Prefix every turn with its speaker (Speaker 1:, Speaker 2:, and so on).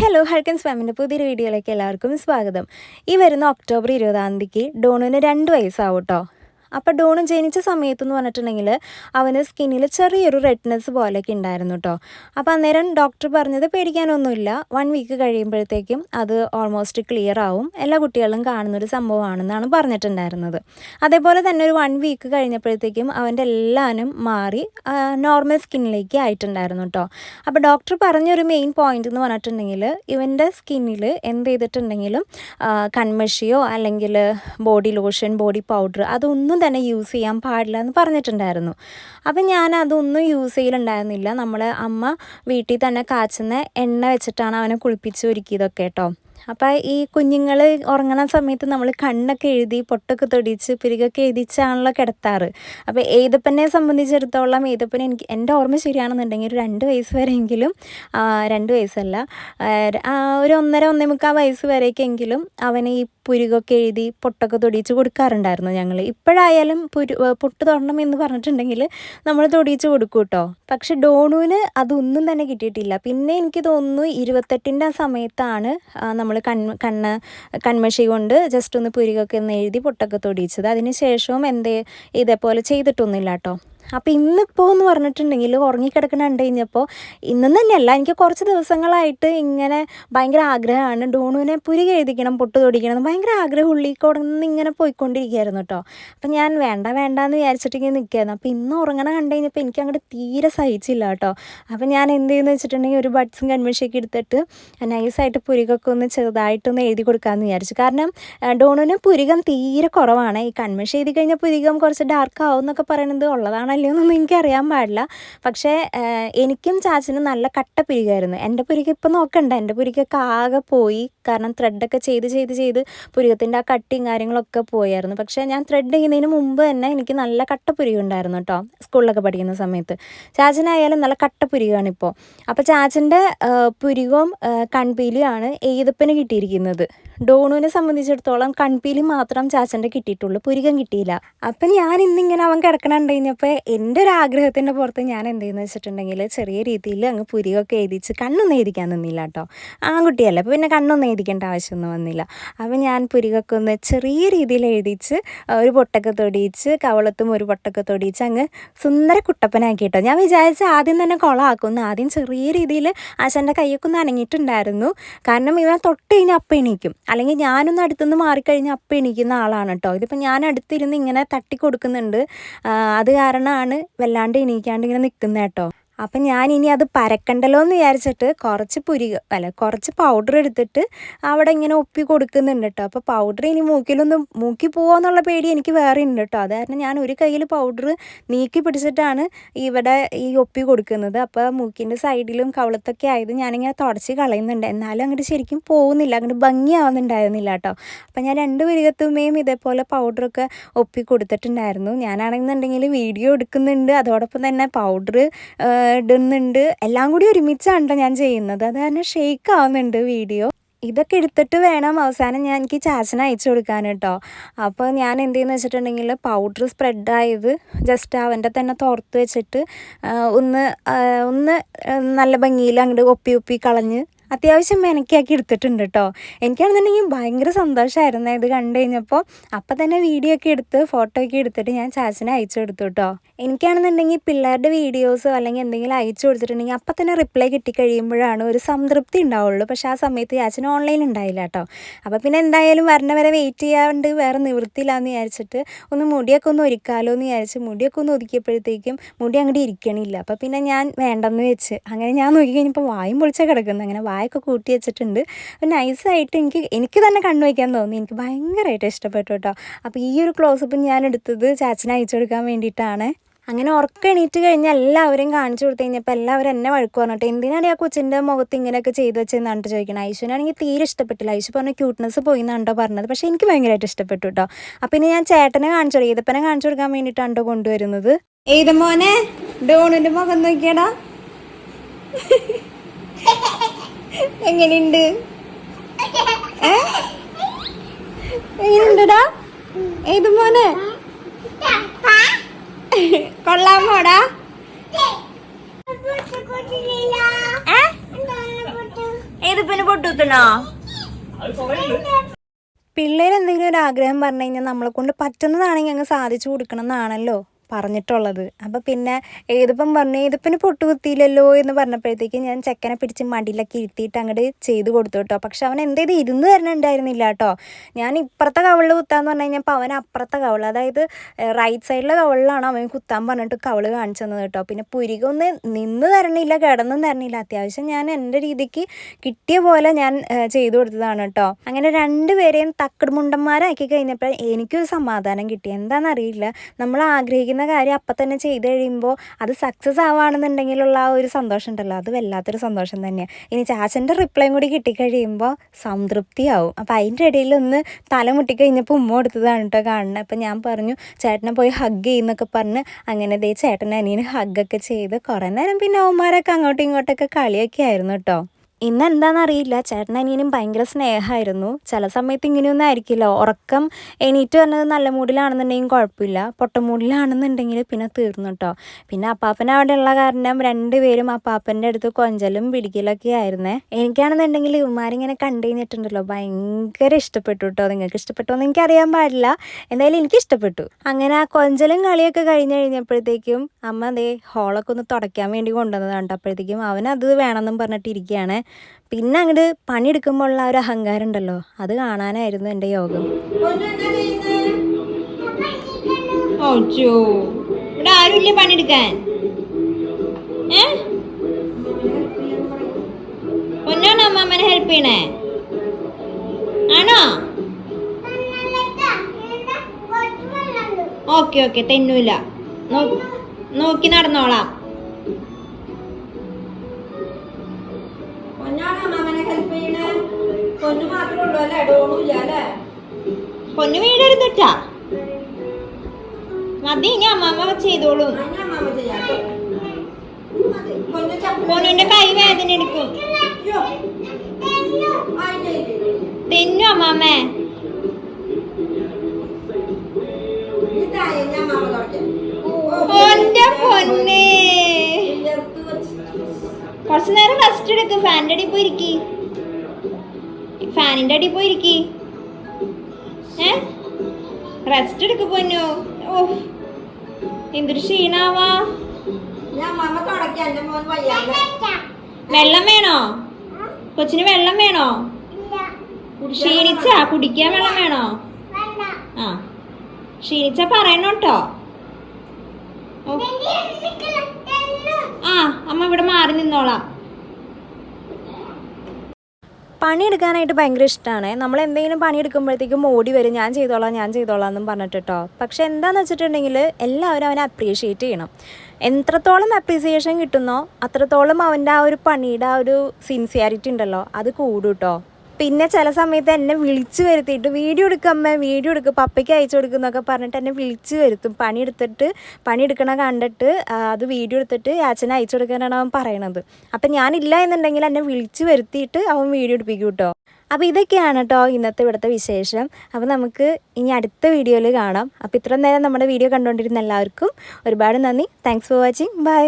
Speaker 1: Hello ഹർക്കൻസ് ഫാമിന്റെ പുതിയൊരു വീഡിയോയിലേക്ക് എല്ലാവർക്കും സ്വാഗതം. ഈ വരുന്ന ഒക്ടോബർ ഇരുപതാം തീയതിക്ക് ഡോണുവിന് രണ്ട് വയസ്സാവും കേട്ടോ അപ്പോൾ ഡോണും ജനിച്ച സമയത്ത് എന്ന് പറഞ്ഞിട്ടുണ്ടെങ്കിൽ അവന് സ്കിന്നിൽ ചെറിയൊരു റെഡ്നെസ് പോലെയൊക്കെ ഉണ്ടായിരുന്നു കേട്ടോ അപ്പോൾ അന്നേരം ഡോക്ടർ പറഞ്ഞത് പേടിക്കാനൊന്നുമില്ല. വൺ വീക്ക് കഴിയുമ്പോഴത്തേക്കും അത് ഓൾമോസ്റ്റ് ക്ലിയർ ആവും. എല്ലാ കുട്ടികളും കാണുന്നൊരു സംഭവമാണെന്നാണ് പറഞ്ഞിട്ടുണ്ടായിരുന്നത്. അതേപോലെ തന്നെ ഒരു വൺ വീക്ക് കഴിഞ്ഞപ്പോഴത്തേക്കും അവന്റെ എല്ലാനും മാറി നോർമൽ സ്കിന്നിലേക്ക് ആയിട്ടുണ്ടായിരുന്നു കേട്ടോ അപ്പോൾ ഡോക്ടർ പറഞ്ഞൊരു മെയിൻ പോയിന്റ് എന്ന് പറഞ്ഞിട്ടുണ്ടെങ്കിൽ ഇവന്റെ സ്കിന്നിൽ എന്ത് ചെയ്തിട്ടുണ്ടെങ്കിലും കൺമഷിയോ അല്ലെങ്കിൽ ബോഡി ലോഷൻ ബോഡി പൗഡർ അതൊന്നും തന്നെ യൂസ് ചെയ്യാൻ പാടില്ല എന്ന് പറഞ്ഞിട്ടുണ്ടായിരുന്നു. അപ്പം ഞാൻ അതൊന്നും യൂസ് ചെയ്യലുണ്ടായിരുന്നില്ല. നമ്മൾ അമ്മ വീട്ടിൽ തന്നെ കാച്ചുന്ന എണ്ണ വെച്ചിട്ടാണ് അവനെ കുളിപ്പിച്ച് ഒരുക്കിയതൊക്കെ കേട്ടോ. അപ്പോൾ ഈ കുഞ്ഞുങ്ങൾ ഉറങ്ങണ സമയത്ത് നമ്മൾ കണ്ണൊക്കെ എഴുതി പൊട്ടൊക്കെ തൊടിച്ച് പിരികൊക്കെ എഴുതിച്ചാണല്ലോ കിടത്താറ്. അപ്പോൾ ഏതപ്പനെ സംബന്ധിച്ചിടത്തോളം ഏതപ്പനെ എനിക്ക് എന്റെ ഓർമ്മ ശരിയാണെന്നുണ്ടെങ്കിൽ ഒരു രണ്ട് വയസ്സ് വരെയെങ്കിലും രണ്ട് വയസ്സല്ല ഒരു ഒന്നര ഒന്നേ മുക്കാൽ വയസ്സ് വരേക്കെങ്കിലും അവന് ഈ പുരുകൊക്കെ എഴുതി പൊട്ടൊക്കെ തൊടിയിച്ച് കൊടുക്കാറുണ്ടായിരുന്നു ഞങ്ങൾ ഇപ്പോഴായാലും പുരു പൊട്ട് തൊടണം എന്ന് പറഞ്ഞിട്ടുണ്ടെങ്കിൽ നമ്മൾ തൊടിയിച്ച് കൊടുക്കും കേട്ടോ പക്ഷെ ഡോണുവിന് അതൊന്നും തന്നെ കിട്ടിയിട്ടില്ല. പിന്നെ എനിക്ക് തോന്നുന്നു ഇരുപത്തെട്ടിന്റെ ആ സമയത്താണ് നമ്മൾ കൺ കണ്ണ് കൺമഷി കൊണ്ട് ജസ്റ്റ് ഒന്ന് പുരുകൊക്കെ ഒന്ന് എഴുതി പൊട്ടൊക്കെ തൊടിയിച്ചത്. അതിന് ശേഷവും എന്തേ ഇതേപോലെ ചെയ്തിട്ടൊന്നുമില്ല കേട്ടോ അപ്പോൾ ഇന്നിപ്പോൾ എന്ന് പറഞ്ഞിട്ടുണ്ടെങ്കിൽ ഉറങ്ങിക്കിടക്കണ കണ്ടു കഴിഞ്ഞപ്പോൾ ഇന്നും തന്നെയല്ല എനിക്ക് കുറച്ച് ദിവസങ്ങളായിട്ട് ഇങ്ങനെ ഭയങ്കര ആഗ്രഹമാണ്. ഡോണുവിനെ പുരി എഴുതിക്കണം പൊട്ട് തൊടിക്കണം ഭയങ്കര ആഗ്രഹം ഉള്ളിൽ കൊടുന്ന് ഇങ്ങനെ പോയിക്കൊണ്ടിരിക്കുകയായിരുന്നു കേട്ടോ അപ്പം ഞാൻ വേണ്ട വേണ്ട എന്ന് വിചാരിച്ചിട്ട് ഇങ്ങനെ നിൽക്കുകയായിരുന്നു. അപ്പോൾ ഇന്ന് ഉറങ്ങണ കണ്ടു കഴിഞ്ഞപ്പോൾ എനിക്ക് അങ്ങോട്ട് തീരെ സഹിച്ചില്ല കേട്ടോ അപ്പം ഞാൻ എന്ത് ചെയ്യുന്നു വെച്ചിട്ടുണ്ടെങ്കിൽ ഒരു ബഡ്സും കൺമഷിയൊക്കെ എടുത്തിട്ട് നൈസായിട്ട് പുരികൊക്കെ ഒന്ന് ചെറുതായിട്ടൊന്ന് എഴുതി കൊടുക്കാമെന്ന് വിചാരിച്ചു. കാരണം ഡോണുവിന് പുരികം തീരെ കുറവാണ്. ഈ കൺമഷി എഴുതി കഴിഞ്ഞാൽ പുരികം കുറച്ച് ഡാർക്ക് ആവും എന്നൊക്കെ പറയുന്നത് ഉള്ളതാണല്ലോ. എന്നൊന്നും എനിക്കറിയാൻ പാടില്ല. പക്ഷേ എനിക്കും ചാച്ചനും നല്ല കട്ട പുരികയായിരുന്നു. എന്റെ പുരിക ഇപ്പം നോക്കണ്ട. എന്റെ പുരികൊക്കെ ആകെ പോയി. കാരണം ത്രെഡൊക്കെ ചെയ്ത് ചെയ്ത് ചെയ്ത് പുരികത്തിന്റെ ആ കട്ടിയും കാര്യങ്ങളൊക്കെ പോയായിരുന്നു. പക്ഷേ ഞാൻ ത്രെഡ് ചെയ്യുന്നതിന് മുമ്പ് തന്നെ എനിക്ക് നല്ല കട്ട പുരികം ഉണ്ടായിരുന്നു കേട്ടോ സ്കൂളിലൊക്കെ പഠിക്കുന്ന സമയത്ത്. ചാച്ചനായാലും നല്ല കട്ട പുരികമാണ് ഇപ്പോൾ അപ്പോൾ ചാച്ചന്റെ പുരികവും കൺപീലിയാണ് ഏതപ്പന് കിട്ടിയിരിക്കുന്നത്. ഡോണുവിനെ സംബന്ധിച്ചിടത്തോളം കൺപീലി മാത്രം ചാച്ചന്റെ കിട്ടിയിട്ടുള്ളൂ. പുരികം കിട്ടിയില്ല. അപ്പം ഞാൻ ഇന്നിങ്ങനെ അവൻ കിടക്കണുണ്ട് കഴിഞ്ഞപ്പോൾ എന്റെ ഒരു ആഗ്രഹത്തിന്റെ പുറത്ത് ഞാൻ എന്ത് ചെയ്യുന്നത് വെച്ചിട്ടുണ്ടെങ്കിൽ ചെറിയ രീതിയിൽ അങ്ങ് പുരികൊക്കെ എഴുതിച്ച് കണ്ണൊന്നും എഴുതിക്കാൻ നിന്നില്ല കേട്ടോ. ആൺകുട്ടിയല്ല അപ്പോൾ പിന്നെ കണ്ണൊന്നും എഴുതിക്കേണ്ട ആവശ്യമൊന്നും വന്നില്ല. അപ്പം ഞാൻ പുരികൊക്കെ ഒന്ന് ചെറിയ രീതിയിൽ എഴുതിച്ച് ഒരു പൊട്ടൊക്കെ തൊടിയിച്ച് കവളത്തും ഒരു പൊട്ടൊക്കെ തൊടിയിച്ച് അങ്ങ് സുന്ദര കുട്ടപ്പനാക്കി കേട്ടോ. ഞാൻ വിചാരിച്ച ആദ്യം തന്നെ കുളമാക്കും ആദ്യം ചെറിയ രീതിയിൽ ആശാന്റെ കൈയൊക്കെ ഒന്ന് അനങ്ങിയിട്ടുണ്ടായിരുന്നു. കാരണം ഇവനെ തൊട്ട് കഴിഞ്ഞാൽ അപ്പം എണീക്കും. അല്ലെങ്കിൽ ഞാനൊന്ന് അടുത്തുനിന്ന് മാറിക്കഴിഞ്ഞാൽ അപ്പം എണീക്കുന്ന ആളാണ് കേട്ടോ. ഇതിപ്പോൾ ഞാൻ അടുത്തിരുന്ന് ഇങ്ങനെ തട്ടി കൊടുക്കുന്നുണ്ട് അത് കാരണമാണ് വല്ലാണ്ട് എണീക്കാണ്ട് ഇങ്ങനെ നിൽക്കുന്നത് കേട്ടോ. അപ്പം ഞാൻ ഇനി അത് പരക്കണ്ടല്ലോ എന്ന് വിചാരിച്ചിട്ട് കുറച്ച് പുരിക അല്ല കുറച്ച് പൗഡർ എടുത്തിട്ട് അവിടെ ഇങ്ങനെ ഒപ്പി കൊടുക്കുന്നുണ്ട് കേട്ടോ അപ്പോൾ പൗഡർ ഇനി മൂക്കിലൊന്ന് മൂക്കി പോവാന്നുള്ള പേടി എനിക്ക് വേറെ ഉണ്ട് കേട്ടോ അത് കാരണം ഞാൻ ഒരു കയ്യിൽ പൗഡർ നീക്കി പിടിച്ചിട്ടാണ് ഇവിടെ ഈ ഒപ്പി കൊടുക്കുന്നത്. അപ്പോൾ മൂക്കിന്റെ സൈഡിലും കവളത്തൊക്കെ ആയത് ഞാനിങ്ങനെ തുടച്ച് കളയുന്നുണ്ട്. എന്നാലും അങ്ങോട്ട് ശരിക്കും പോകുന്നില്ല. അങ്ങോട്ട് ഭംഗിയാവുന്നുണ്ടായിരുന്നില്ല കേട്ടോ അപ്പം ഞാൻ രണ്ട് പുരികത്തുമേയും ഇതേപോലെ പൗഡറൊക്കെ ഒപ്പി കൊടുത്തിട്ടുണ്ടായിരുന്നു. ഞാനാണെന്നുണ്ടെങ്കിൽ വീഡിയോ എടുക്കുന്നുണ്ട്. അതോടൊപ്പം തന്നെ പൗഡർ ഇടുന്നുണ്ട് എല്ലാം കൂടി ഒരുമിച്ചാണ് ട്ടോ ഞാൻ ചെയ്യുന്നത്. അത് കാരണം ഷെയ്ക്ക് ആവുന്നുണ്ട് വീഡിയോ ഇതൊക്കെ എടുത്തിട്ട് വേണം അവസാനം ഞാൻ എനിക്ക് ചാച്ചന് അയച്ചു കൊടുക്കാൻ കേട്ടോ. അപ്പോൾ ഞാൻ എന്ത് ചെയ്യുന്നത് വെച്ചിട്ടുണ്ടെങ്കിൽ പൗഡർ സ്പ്രെഡായത് ജസ്റ്റ് അവന്റെ തന്നെ തോർത്ത് വെച്ചിട്ട് ഒന്ന് ഒന്ന് നല്ല ഭംഗിയിൽ അങ്ങോട്ട് ഒപ്പി ഒപ്പി കളഞ്ഞ് അത്യാവശ്യം മെനക്കാക്കി എടുത്തിട്ടുണ്ട് കേട്ടോ എനിക്കാണെന്നുണ്ടെങ്കിൽ ഭയങ്കര സന്തോഷമായിരുന്നു ഇത് കണ്ടു കഴിഞ്ഞപ്പോൾ അപ്പം തന്നെ വീഡിയോ ഒക്കെ എടുത്ത് ഫോട്ടോ ഒക്കെ എടുത്തിട്ട് ഞാൻ ചാച്ചനെ അയച്ചു കൊടുത്തു കേട്ടോ എനിക്കാണെന്നുണ്ടെങ്കിൽ പിള്ളേരുടെ വീഡിയോസോ അല്ലെങ്കിൽ എന്തെങ്കിലും അയച്ചു കൊടുത്തിട്ടുണ്ടെങ്കിൽ അപ്പം തന്നെ റിപ്ലൈ കിട്ടിക്കഴിയുമ്പോഴാണ് ഒരു സംതൃപ്തി ഉണ്ടാവുള്ളൂ. പക്ഷേ ആ സമയത്ത് ചാച്ചന് ഓൺലൈൻ ഉണ്ടായില്ല കേട്ടോ അപ്പോൾ പിന്നെ എന്തായാലും വരണ വരെ വെയിറ്റ് ചെയ്യാണ്ട് വേറെ നിവൃത്തിയില്ലാന്ന് വിചാരിച്ചിട്ട് ഒന്ന് മുടിയൊക്കെ ഒന്ന് ഒരുക്കാലോ എന്ന് വിചാരിച്ച് മുടിയൊക്കെ ഒന്ന് ഒതുക്കിയപ്പോഴത്തേക്കും മുടി അങ്ങോട്ട് ഇരിക്കണില്ല. അപ്പോൾ പിന്നെ ഞാൻ വേണ്ടെന്ന് വെച്ച് അങ്ങനെ ഞാൻ നോക്കി കഴിഞ്ഞപ്പോൾ വായും പൊളിച്ചാൽ കിടക്കുന്നു. അങ്ങനെ വായൊക്കെ കൂട്ടി വെച്ചിട്ടുണ്ട്. അപ്പോൾ നൈസായിട്ട് എനിക്ക് എനിക്ക് തന്നെ കണ്ണു വയ്ക്കാൻ തോന്നി. എനിക്ക് ഭയങ്കരമായിട്ട് ഇഷ്ടപ്പെട്ടു കേട്ടോ അപ്പോൾ ഈ ഒരു ക്ലോസപ്പ് ഞാൻ എടുത്തത് ചാച്ചന് അയച്ചു കൊടുക്കാൻ വേണ്ടിയിട്ടാണ്. അങ്ങനെ ഉറക്കം എണീറ്റ് കഴിഞ്ഞാൽ എല്ലാവരും കാണിച്ചു കൊടുത്തു കഴിഞ്ഞപ്പോൾ എല്ലാവരും എന്നെ വഴക്ക് പറഞ്ഞിട്ട് എന്തിനാണ് ആ കൊച്ചിന്റെ മുഖത്ത് ഇങ്ങനെയൊക്കെ ചെയ്തു വെച്ചെന്നാണ്ട് ചോദിക്കണം? ഐശുവിനാണെങ്കിൽ തീരെ ഇഷ്ടപ്പെട്ടില്ല. ഐശു പറഞ്ഞ ക്യൂട്ട്നെസ് പോയി എന്നാണ്ടോ പറഞ്ഞത്. പക്ഷേ എനിക്ക് ഭയങ്കരമായിട്ട് ഇഷ്ടപ്പെട്ടു കേട്ടോ അപ്പം ഇനി ഞാൻ ചേട്ടനെ കാണിച്ചു കൊടുക്കും. ഏതപ്പനെ കാണിച്ചു കൊടുക്കാൻ വേണ്ടിയിട്ടാണ്ടോ കൊണ്ടുവരുന്നത്. ഏത് മോനെ ഡോണിന്റെ മുഖം നോക്കിയടാ. എങ്ങനെയുണ്ട്? എങ്ങനെയുണ്ടടാ? ഏത് മോനെ? കൊള്ളാമോടാ ഏത്
Speaker 2: പിന്നെ പൊട്ടുത്തണോ
Speaker 1: പിള്ളേരെന്തെങ്കിലും ഒരു ആഗ്രഹം പറഞ്ഞു കഴിഞ്ഞാൽ നമ്മളെ കൊണ്ട് പറ്റുന്നതാണെങ്കിൽ അങ്ങ് സാധിച്ചു കൊടുക്കണം എന്നാണല്ലോ. പറഞ്ഞിട്ടുള്ളത്. അപ്പോൾ പിന്നെ ഏതിപ്പം പറഞ്ഞു ഏതിപ്പിന് പൊട്ടു കുത്തിയില്ലല്ലോ എന്ന് പറഞ്ഞപ്പോഴത്തേക്ക് ഞാൻ ചെക്കനെ പിടിച്ച് മടിയിലൊക്കെ ഇരുത്തിയിട്ട് അങ്ങോട്ട് ചെയ്ത് കൊടുത്തു കേട്ടോ പക്ഷെ അവൻ എന്തേത് ഇരുന്ന് തരണുണ്ടായിരുന്നില്ല കേട്ടോ ഞാൻ ഇപ്പുറത്തെ കവളിൽ കുത്താന്ന് പറഞ്ഞു കഴിഞ്ഞപ്പോൾ അവൻ അപ്പുറത്തെ കവൾ അതായത് റൈറ്റ് സൈഡിലെ കവളിലാണ് അവൻ കുത്താൻ പറഞ്ഞിട്ട് കവൾ കാണിച്ചു തന്നത് കേട്ടോ പിന്നെ പുരികൊന്ന് നിന്ന് തരണില്ല കിടന്നും തരണില്ല. അത്യാവശ്യം ഞാൻ എന്റെ രീതിക്ക് കിട്ടിയ പോലെ ഞാൻ ചെയ്തു കൊടുത്തതാണ് കേട്ടോ അങ്ങനെ രണ്ടുപേരെയും തക്കട് മുണ്ടന്മാരാക്കി കഴിഞ്ഞപ്പോൾ എനിക്കൊരു സമാധാനം കിട്ടി. എന്താണെന്നറിയില്ല നമ്മൾ ആഗ്രഹിക്കുന്ന കാര്യം അപ്പം തന്നെ ചെയ്ത് കഴിയുമ്പോൾ അത് സക്സസ് ആവുകയാണെന്നുണ്ടെങ്കിലുള്ള ആ ഒരു സന്തോഷം ഉണ്ടല്ലോ. അത് വല്ലാത്തൊരു സന്തോഷം തന്നെയാണ് ഇനി ചാച്ചന്റെ റിപ്ലൈയും കൂടി കിട്ടിക്കഴിയുമ്പോൾ സംതൃപ്തിയാവും. അപ്പം അതിന്റെ ഇടയിൽ ഒന്ന് തല മുട്ടിക്കഴിഞ്ഞപ്പോൾ ഉമ്മ കൊടുത്തതാണ് കേട്ടോ കാണുന്നത്. അപ്പം ഞാൻ പറഞ്ഞു ചേട്ടനെ പോയി ഹഗ് ചെയ്യുന്നൊക്കെ പറഞ്ഞ് അങ്ങനെ ദേ ചേട്ടൻ അനിയന് ഹഗ്ഗൊക്കെ ചെയ്ത് കുറേ നേരം പിന്നെ അവന്മാരൊക്കെ അങ്ങോട്ടും ഇങ്ങോട്ടൊക്കെ കളിയൊക്കെ ആയിരുന്നു കേട്ടോ ഇന്ന് എന്താണെന്നറിയില്ല ചേട്ടൻ അനിയനും ഭയങ്കര സ്നേഹമായിരുന്നു. ചില സമയത്ത് ഇങ്ങനെയൊന്നും ആയിരിക്കില്ല. ഉറക്കം എണീറ്റ് വന്നത് നല്ല മൂഡിലാണെന്നുണ്ടെങ്കിൽ കുഴപ്പമില്ല. പൊട്ട മൂഡിലാണെന്നുണ്ടെങ്കിൽ പിന്നെ തീർന്നു കേട്ടോ പിന്നെ അപ്പാപ്പൻ അവിടെ ഉള്ള കാരണം രണ്ടുപേരും അപ്പാപ്പന്റെ അടുത്ത് കൊഞ്ചലും പിടിക്കലൊക്കെ ആയിരുന്നേ. എനിക്കാണെന്നുണ്ടെങ്കിൽ ഇവന്മാരിങ്ങനെ കണ്ടു കഴിഞ്ഞിട്ടുണ്ടല്ലോ. ഭയങ്കര ഇഷ്ടപ്പെട്ടു കേട്ടോ നിങ്ങൾക്ക് ഇഷ്ടപ്പെട്ടോ എന്ന് എനിക്കറിയാൻ പാടില്ല. എന്തായാലും എനിക്ക് ഇഷ്ടപ്പെട്ടു. അങ്ങനെ ആ കൊഞ്ചലും കളിയൊക്കെ കഴിഞ്ഞു കഴിഞ്ഞപ്പോഴത്തേക്കും അമ്മ അതേ ഹോളൊക്കെ ഒന്ന് തുടയ്ക്കാൻ വേണ്ടി കൊണ്ടുവന്നതാണ് കേട്ടോ അപ്പോഴത്തേക്കും അവനത് വേണമെന്നും പറഞ്ഞിട്ട് ഇരിക്കുകയാണ്. പിന്നെ അങ്ങോട്ട് ആ ഒരു അഹങ്കാരം ഉണ്ടല്ലോ അത് കാണാനായിരുന്നു എന്റെ യോഗം.
Speaker 2: ഇവിടെ ആരുമില്ലേ ഹെൽപ്പ് ചെയ്യണേ? ആണോ? ഓക്കെ ഓക്കെ തെന്നൂല. നോക്കി നടന്നോളാം. പൊന്നു വീടരുന്നിട്ടാ മതി ഞാൻ അമ്മമ്മ ചെയ്തോളും പൊന്നുന്റെ കൈ വേദന എടുക്കും തെന്നു അമ്മാമ്മേ പൊന്നേ കുറച്ചു നേരം റെസ്റ്റ് എടുക്ക് ഫാന്റെ അടി പോയിരിക്കി ഫാനിന്റെ അടി പോയിരിക്കി. ഏ? റെസ്റ്റ് എടുക്ക് പൊന്നു. ഓ എന്തൊരു ക്ഷീണാവാ. വെള്ളം വേണോ? കൊച്ചിന് വെള്ളം വേണോ? ക്ഷീണിച്ചാ കുടിക്കാൻ വെള്ളം വേണോ? ആ. ക്ഷീണിച്ച പറയണം കേട്ടോ ഓ. ആ അമ്മ ഇവിടെ മാറി നിന്നോളാം.
Speaker 1: പണിയെടുക്കാനായിട്ട് ഭയങ്കര ഇഷ്ടമാണ് നമ്മൾ എന്തെങ്കിലും പണിയെടുക്കുമ്പോഴത്തേക്കും ഓടി വരും ഞാൻ ചെയ്തോളാം ഞാൻ ചെയ്തോളാം എന്നും പറഞ്ഞിട്ട് പക്ഷെ എന്താന്ന് വെച്ചിട്ടുണ്ടെങ്കിൽ എല്ലാവരും അവനെ അപ്രീഷിയേറ്റ് ചെയ്യണം. എത്രത്തോളം അപ്രീസിയേഷൻ കിട്ടുന്നോ അത്രത്തോളം അവന്റെ ആ ഒരു പണിയുടെ ആ ഒരു സിൻസിയാരിറ്റി ഉണ്ടല്ലോ അത് കൂടും കേട്ടോ പിന്നെ ചില സമയത്ത് എന്നെ വിളിച്ചു വരുത്തിയിട്ട് വീഡിയോ എടുക്കമ്മ വീഡിയോ എടുക്കുക പപ്പയ്ക്ക് അയച്ചു കൊടുക്കുന്നൊക്കെ പറഞ്ഞിട്ട് എന്നെ വിളിച്ചു വരുത്തും. പണിയെടുത്തിട്ട് പണിയെടുക്കണ കണ്ടിട്ട് അത് വീഡിയോ എടുത്തിട്ട് അച്ഛനെ അയച്ചു കൊടുക്കാനാണ് അവൻ പറയണത്. അപ്പം ഞാനില്ല എന്നുണ്ടെങ്കിൽ എന്നെ വിളിച്ചു വരുത്തിയിട്ട് അവൻ വീഡിയോ എടുപ്പിക്കും കേട്ടോ. അപ്പോൾ ഇതൊക്കെയാണ് കേട്ടോ ഇന്നത്തെ ഇവിടുത്തെ വിശേഷം. അപ്പോൾ നമുക്ക് ഇനി അടുത്ത വീഡിയോയിൽ കാണാം. അപ്പോൾ ഇത്രയും നേരം നമ്മുടെ വീഡിയോ കണ്ടുകൊണ്ടിരുന്ന എല്ലാവർക്കും ഒരുപാട് നന്ദി. Thanks for watching bye